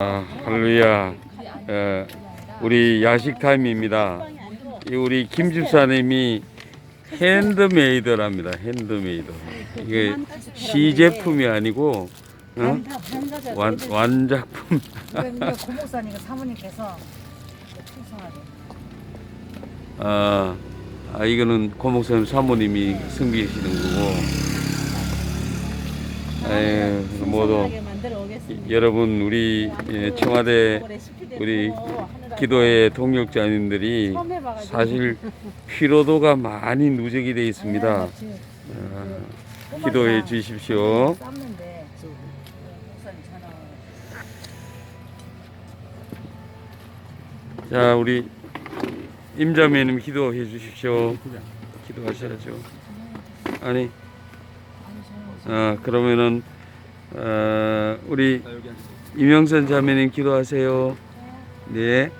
아, 할렐루야. 어, 우리 야식 타임입니다. 이 우리 김 집사님이 핸드메이드랍니다. 핸드메이드. 이게 시제품이 아니고 어? 완, 완작품. 고목사님과 사모님께서 아, 아 이거는 고목사님 사모님이 승비하시는 거고. 에이, 모두 만들어 오겠습니다. 여러분 우리 예, 청와대 우리 기도의 해봐가지고 사실 피로도가 많이 누적이 되어 있습니다. 아, 기도해 주십시오. 자, 우리 임자매님 기도해 주십시오. 기도하셔야죠. 아니, 아, 그러면은 어, 우리 이명선 자매님 기도하세요. 네.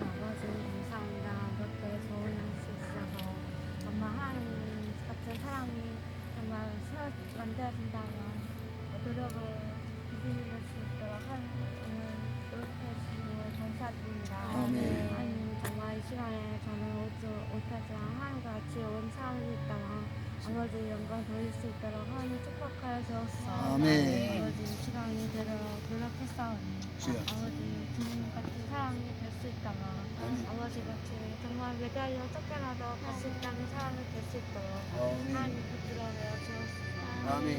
아버지 감사합니다. 그렇게 좋은 날씨 있어서 정말 하나님 같은 사랑이 정말 세워 만들어진다면 노력을 이기는 수 있도록 하나님 노력해 주시고 감사드립니다. 하나님 정말 이 시간에 저는 오지 못하지만 하나님과 같이 온 사람이 있다면 아버지 영광 돌릴 수 있도록 하나님 축복하여 주옵소서. 아멘. 아버지 이 시간이 되도록 노력했사오니 주여. 아버지 주님 같은 사람이 될 수 있다면 아버지 같이 정말 매달려 쫓겨나도 갈수 있다는 사람이 될 수 있도록 아멘. 하나님 붙들어 내어 주옵소서. 아멘.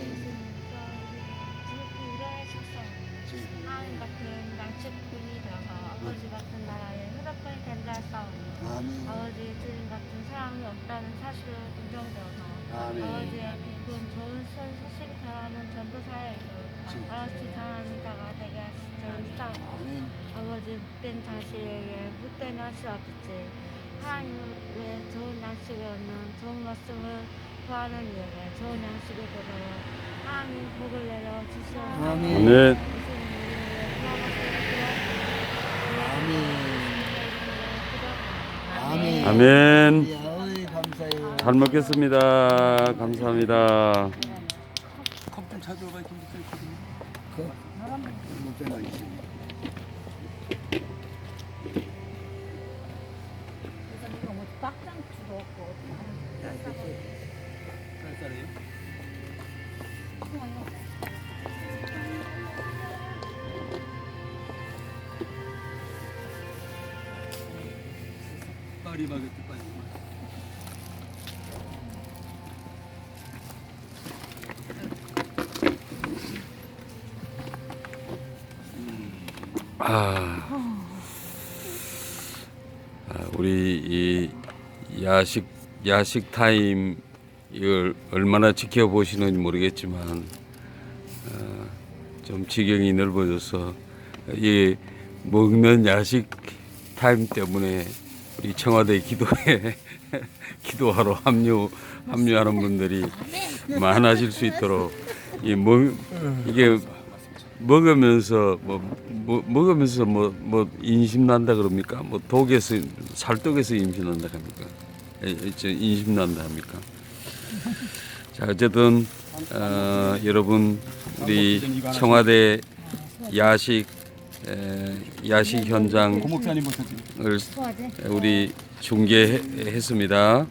주님께 일어나셨사오니 하나님 같은 양측분이 되어서 아버지 같은 나라의 회복권이 된다 했사오니 아멘. 아버지 주님 같은 사람이 없다는 사실을 인정되어서 아멘. 아버지의 기쁜 좋은 소식 전하는 전도사에게 아버지 전하는 자가 되게 아멘. 아버지 못된 자식에게 못된 날씨 없지 하나님의 좋은 양식을 얻는 좋은 말씀을 구하는 이에게 좋은 양식을 되도록 하나님 복을 내려 주시옵소서 아멘. 아멘. 아멘. 아멘. 어이 감사해요. 잘 먹겠습니다. 감사합니다. 컵좀 쌀쌀해요? 파리 바게뜨 아, 아, 우리 이 야식 야식 타임 이걸 얼마나 지켜보시는지 모르겠지만 어, 좀 지경이 넓어져서 이 먹는 야식 타임 때문에 우리 청와대 기도에 기도하러 합류 합류하는 분들이 많아질 수 있도록 이 먹, 이게 먹으면서 뭐, 뭐 먹으면서 뭐 뭐 인심 난다 그럽니까? 뭐 독에서 살독에서 임신 난다 합니까? 에, 에, 저 인심 난다 합니까? 자 어쨌든 어, 여러분 우리 청와대 야식 에, 야식 현장을 우리 중계했습니다.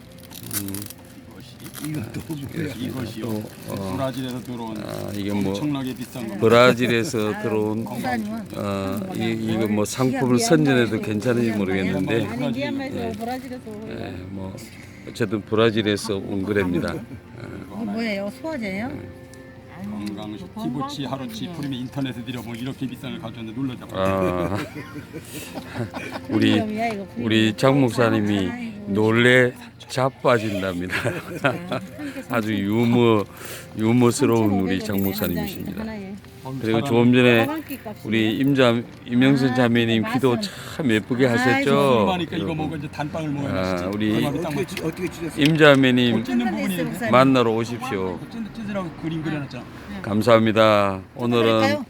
이것도 뭐야? 이것이요 또, 어, 브라질에서 들어온 아, 이게 뭐 엄청나게 비싼 거 브라질에서 들어온 어, 이, 이거 뭐 상품을 선전해도 괜찮은지 모르겠는데 예. 브라질에서 예, 뭐 어쨌든 브라질에서 온 거랍니다. 이게 뭐예요? 소화제예요? 건강식 티보치 하루치 프리미 인터넷에 들여보면 이렇게 비싼 걸 가져왔는데 놀라자고. 아, 우리. 우리 장 목사님이 놀래 자빠진답니다. 아주 유머 유머스러운 우리 장 목사님이십니다. 그리고 조금 전에 우리 임자 임영선 자매님 기도 참 예쁘게 하셨죠. 이거 이제 단빵을 먹어야 아, 우리 어떻게? 임자매님 찢는 부분이. 만나러 오십시오. 찢- 찢으라고 그림 그려놨잖아 감사합니다. 오늘은?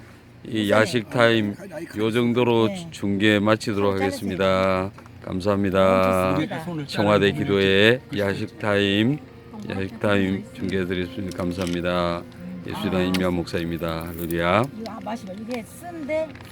이 야식 타임 요 정도로 네. 중계 마치도록 하겠습니다. 감사합니다. 청와대 기도회 야식 타임 야식 타임 중계해 드렸습니다. 감사합니다. 예수단 임미아 목사입니다. 할렐루야. 이거 아, 마시봐. 이게 쓴데